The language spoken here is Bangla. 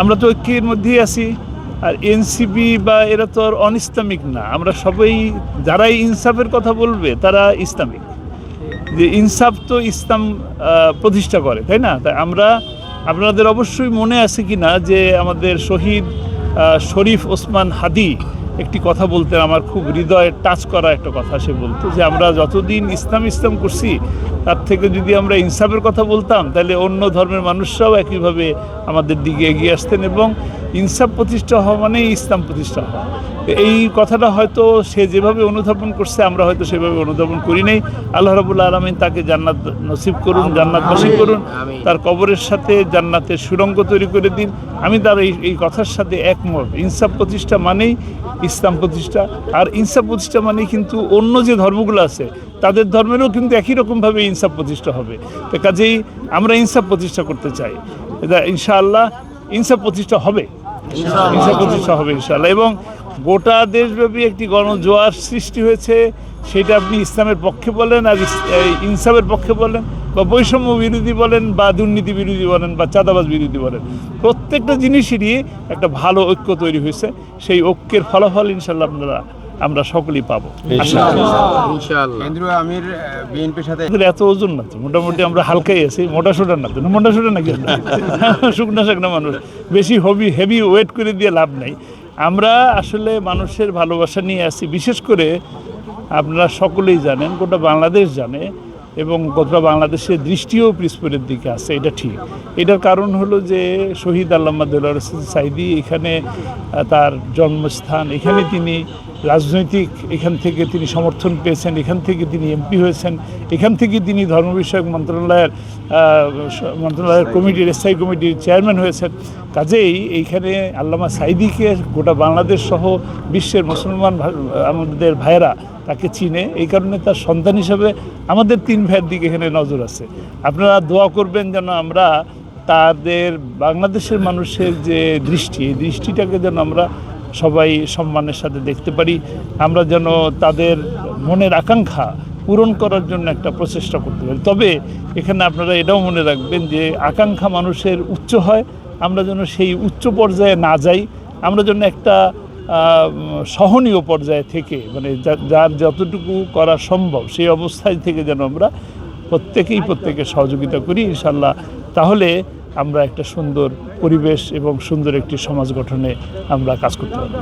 আমরা তো ঐক্যের মধ্যেই আছি, আর এনসিপি বা এরা তো আর অনিসলামিক না। আমরা সবাই, যারাই ইনসাফের কথা বলবে, তারা ইসলামিক। যে ইনসাফ তো ইসলাম প্রতিষ্ঠা করে, তাই না? তাই আমরা, আপনাদের অবশ্যই মনে আছে কি না যে আমাদের শহীদ শরীফ ওসমান হাদি একটি কথা বলতেন, আমার খুব হৃদয়ে টাচ করা একটা কথা সে বলতো যে, আমরা যতদিন ইসলাম ইসলাম করছি, তার থেকে যদি আমরা ইনসাফের কথা বলতাম তাহলে অন্য ধর্মের মানুষরাও একইভাবে আমাদের দিকে এগিয়ে আসতেন এবং ইনসাফ প্রতিষ্ঠা হওয়া মানেই ইসলাম প্রতিষ্ঠা হওয়া। এই কথাটা হয়তো সে যেভাবে অনুধাবন করছে আমরা হয়তো সেভাবে অনুধাবন করি নাই। আল্লাহ রাবুল্লা আলমিন তাকে জান্নাত নসিব করুন জান্নাত নসিব করুন তার কবরের সাথে জান্নাতের সুরঙ্গ তৈরি করে দিন। আমি তার এই এই কথার সাথে একমত। ইনসাফ প্রতিষ্ঠা মানেই ইসলাম প্রতিষ্ঠা। আর ইনসাফ প্রতিষ্ঠা মানেই কিন্তু অন্য যে ধর্মগুলো আছে তাদের ধর্মেরও কিন্তু একই রকমভাবে ইনসাফ প্রতিষ্ঠা হবে। তো কাজেই আমরা ইনসাফ প্রতিষ্ঠা করতে চাই। এটা ইনশাআল্লাহ ইনসাফ প্রতিষ্ঠা হবে। ইনসাফ প্রতিষ্ঠা হবে ইনশাআল্লাহ। এবং গোটা দেশব্যাপী একটি গণজোয়ার সৃষ্টি হয়েছে সেটা আপনি ইসলামের পক্ষে বলেন আর ইনসাফের পক্ষে বলেন বা বৈষম্য বিরোধী বলেন বা দুর্নীতি বিরোধী বলেন বা চাঁদাবাজ বিরোধী বলেন। প্রত্যেকটা জিনিসেরই একটা ভালো ঐক্য তৈরি হয়েছে। সেই ঐক্যের ফলাফল ইনশাল্লাহ আপনারা আমরা সকলেই পাবো। এত ওজন না তো। মোটামুটি আমরা হালকাই আছি। মোটা সোটা না তো। না মোটা সোটা নাকি? শুকনা শাকনা মানুষ। বেশি হবি হেভি ওয়েট করে দিয়ে লাভ নাই। আমরা আসলে মানুষের ভালোবাসা নিয়ে আছি। বিশেষ করে আপনারা সকলেই জানেন গোটা বাংলাদেশ জানে এবং গোটা বাংলাদেশের দৃষ্টিও পিসপুরের দিকে আছে। এটা ঠিক। এটার কারণ হলো যে শহীদ আল্লামা দেলোয়ার হোসেন সাইদি এখানে তার জন্মস্থান। এখানে তিনি রাজনৈতিক এখান থেকে তিনি সমর্থন পেয়েছেন, এখান থেকে তিনি এমপি হয়েছেন, এখান থেকে তিনি ধর্ম বিষয়ক মন্ত্রণালয়ের মন্ত্রণালয়ের কমিটির, স্থায়ী কমিটির চেয়ারম্যান হয়েছেন। কাজেই এইখানে আল্লামা সাইদিকে গোটা বাংলাদেশ সহ বিশ্বের মুসলমান আমাদের ভাইয়েরা তাকে চিনে। এই কারণে তার সন্তান হিসাবে আমাদের তিন ভাইয়ের দিকে এখানে নজর আছে। আপনারা দোয়া করবেন যেন আমরা তাদের বাংলাদেশের মানুষের যে দৃষ্টি, এই দৃষ্টিটাকে যেন আমরা সবাই সম্মানের সাথে দেখতে পারি। আমরা যেন তাদের মনের আকাঙ্ক্ষা পূরণ করার জন্য একটা প্রচেষ্টা করতে পারি। তবে এখানে আপনারা এটাও মনে রাখবেন যে আকাঙ্ক্ষা মানুষের উচ্চ হয়। আমরা যেন সেই উচ্চ পর্যায়ে না যাই। আমরা যেন একটা সহনীয় পর্যায়ে থেকে মানে যার যতটুকু করা সম্ভব সেই অবস্থায় থেকে যেন আমরা প্রত্যেকেই প্রত্যেকে সহযোগিতা করি ইনশাল্লাহ তাহলে আমরা একটা সুন্দর পরিবেশ এবং সুন্দর একটি সমাজ গঠনে আমরা কাজ করতে পারব